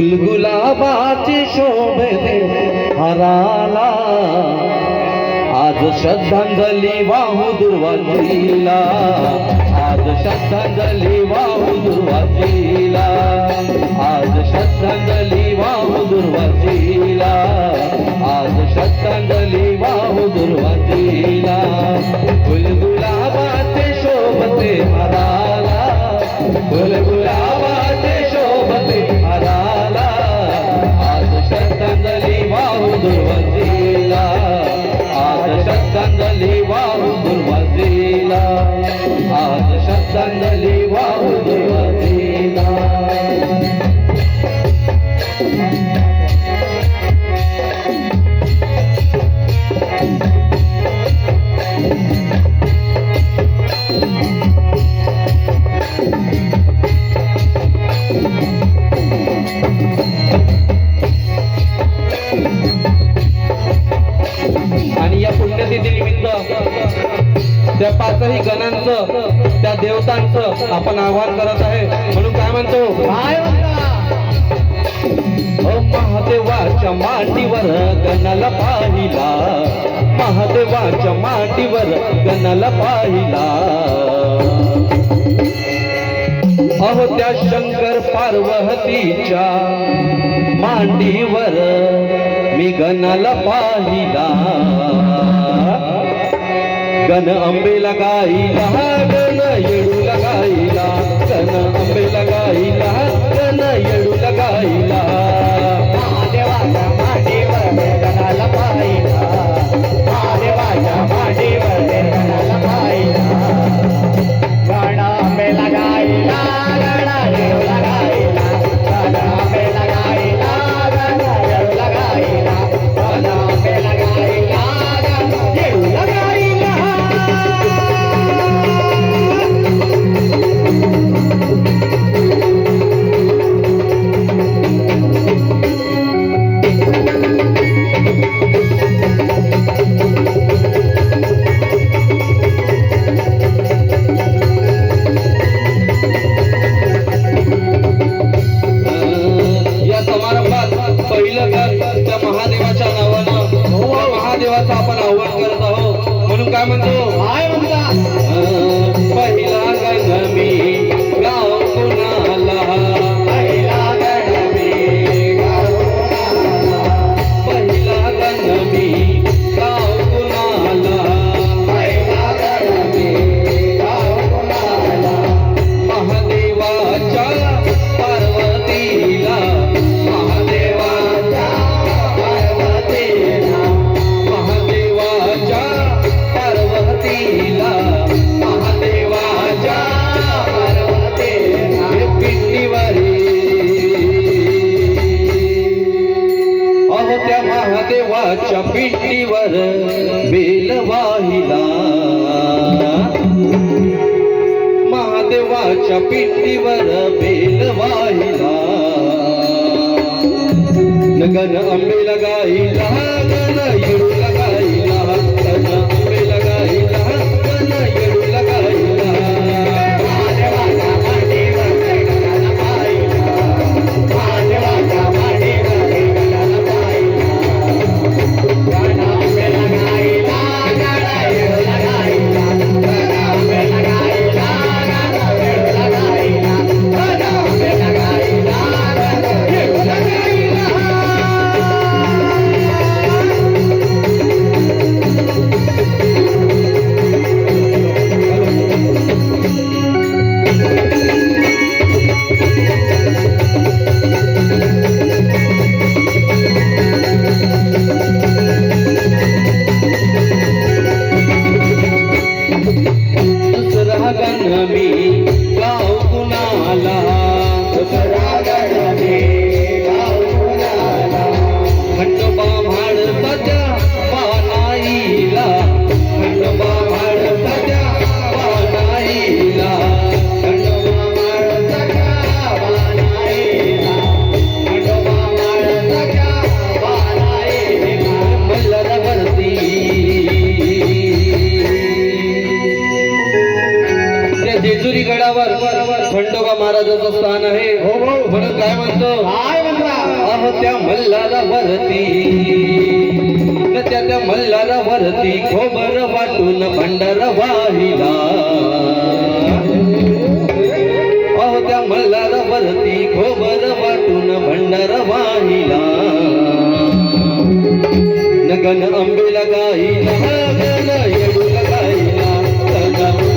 गुलगुलाबाची शोभे हराला आज श्रद्धांजली वाहू दुर्वाजीला आज श्रद्धांजली वाहू दुर्वाजीला आज श्रद्धांजली वाहू दुर्वाजीला आज श्रद्धांजली वाहू दुर्वाजीला पाचही गणांचं त्या देवतांचं आपण आव्हान करत आहे. म्हणून काय म्हणतो? महादेवाच्या माटीवर गणाला पाहिला. महादेवाच्या माटीवर गणाला पाहिला. अहो त्या शंकर पार्वतीच्या मांडीवर मी गणाला पाहिला. कन अंबे लगाई कन येडू लगाईला कन अंबे लगाईला कन येडू लगाईला मन अंबेला गाईला महाराजाचं स्थान आहे. हो, हो. म्हणून काय म्हणतो? काय म्हणता? अहो त्या मल्हारा वरती. न त्या त्या मल्हारा वरती खोबर वाटून भंडार वाहिला. अहो त्या मल्हारा वरती खोबर वाटून भंडार वाहिला. नगन आंबेला गाईला नगन आंबेला गाईला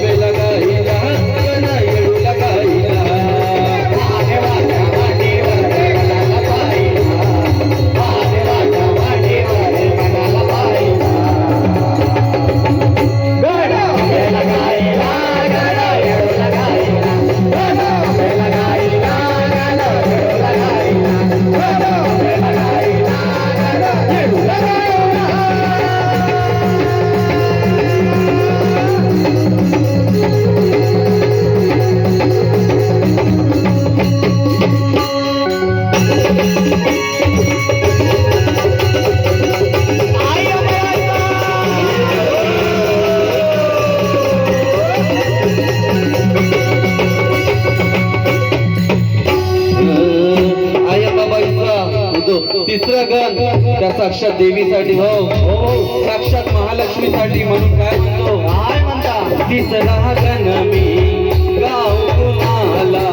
तिसरा गण त्या साक्षात देवीसाठी हो साक्षात महालक्ष्मीसाठी म्हणून काय म्हणतो काय म्हणता? तिसरा गण मी गाव कुणाला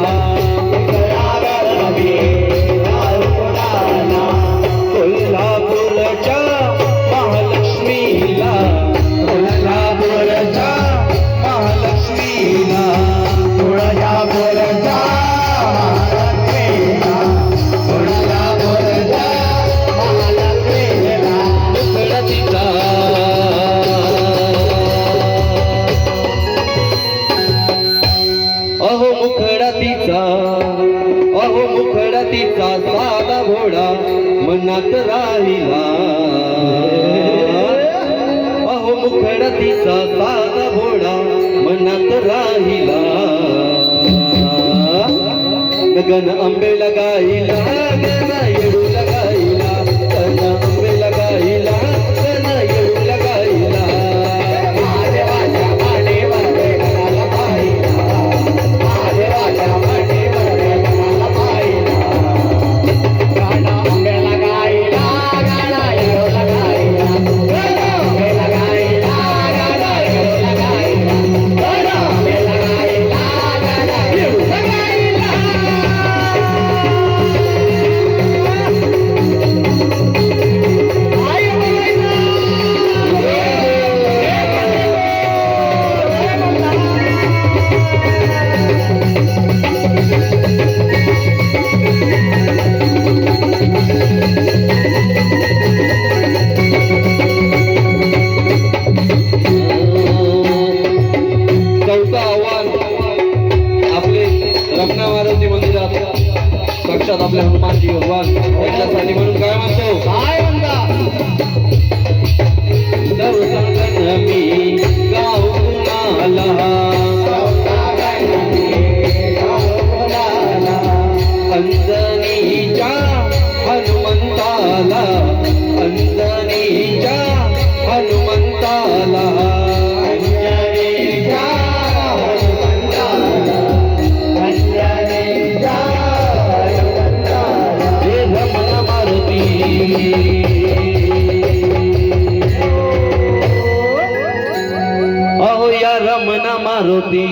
तिचा साधा घोडा मनात राहिला. अहो मुखडतीचा साधा घोडा मनात राहिला. गगन आंबेला गाईला चौथं आव्हान आपले रमणा मारुती मंदिरात साक्षात आपले हनुमानजी भगवान. यांच्यासाठी म्हणून काय म्हणतो? काय म्हणता? मी गाव कुणाला? अंजनीच्या हनुमंताला अहो या रमना मारुती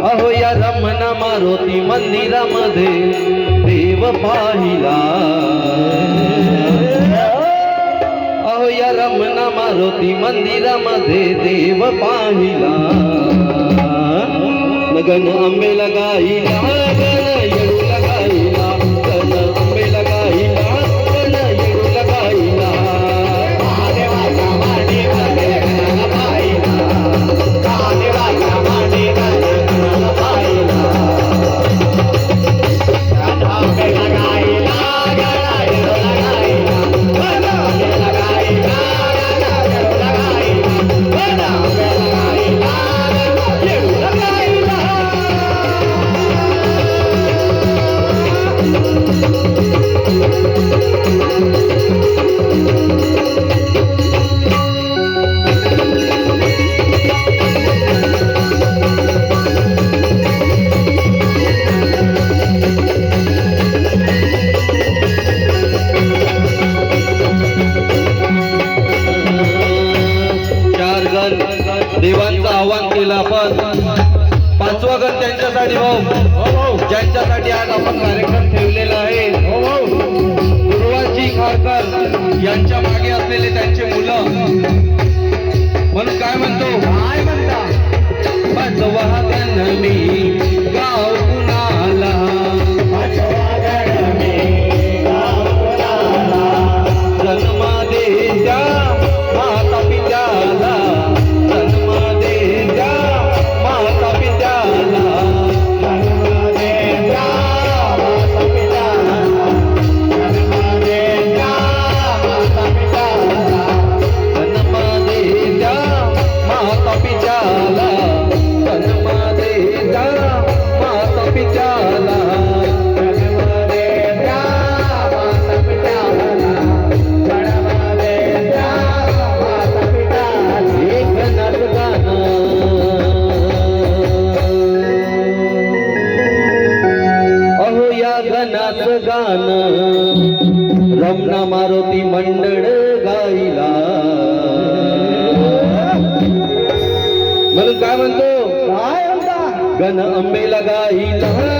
अहो या रमना मारुती मंदिरामध्ये देव पाहिला. अहो या रमना मारुती मंदिरामध्ये देव पाहिला. गण आंबेला गाईला गण देवांचं आवाहन केलं आपण. पाचवा गण त्यांच्यासाठी भाऊ. ज्यांच्यासाठी आज आपण कार्यक्रम ठेवलेला आहे. पूर्वाजी खारकर यांच्या मागे असलेले त्यांचे मुलं. म्हणून काय म्हणतो? काय म्हणता? बस वाहन मी पित्याला जन्म देत्या माता पित्याला गाणं. रमणा मारुती मंडळ म्हणतो काय म्हणतो गण अंबेला गाईला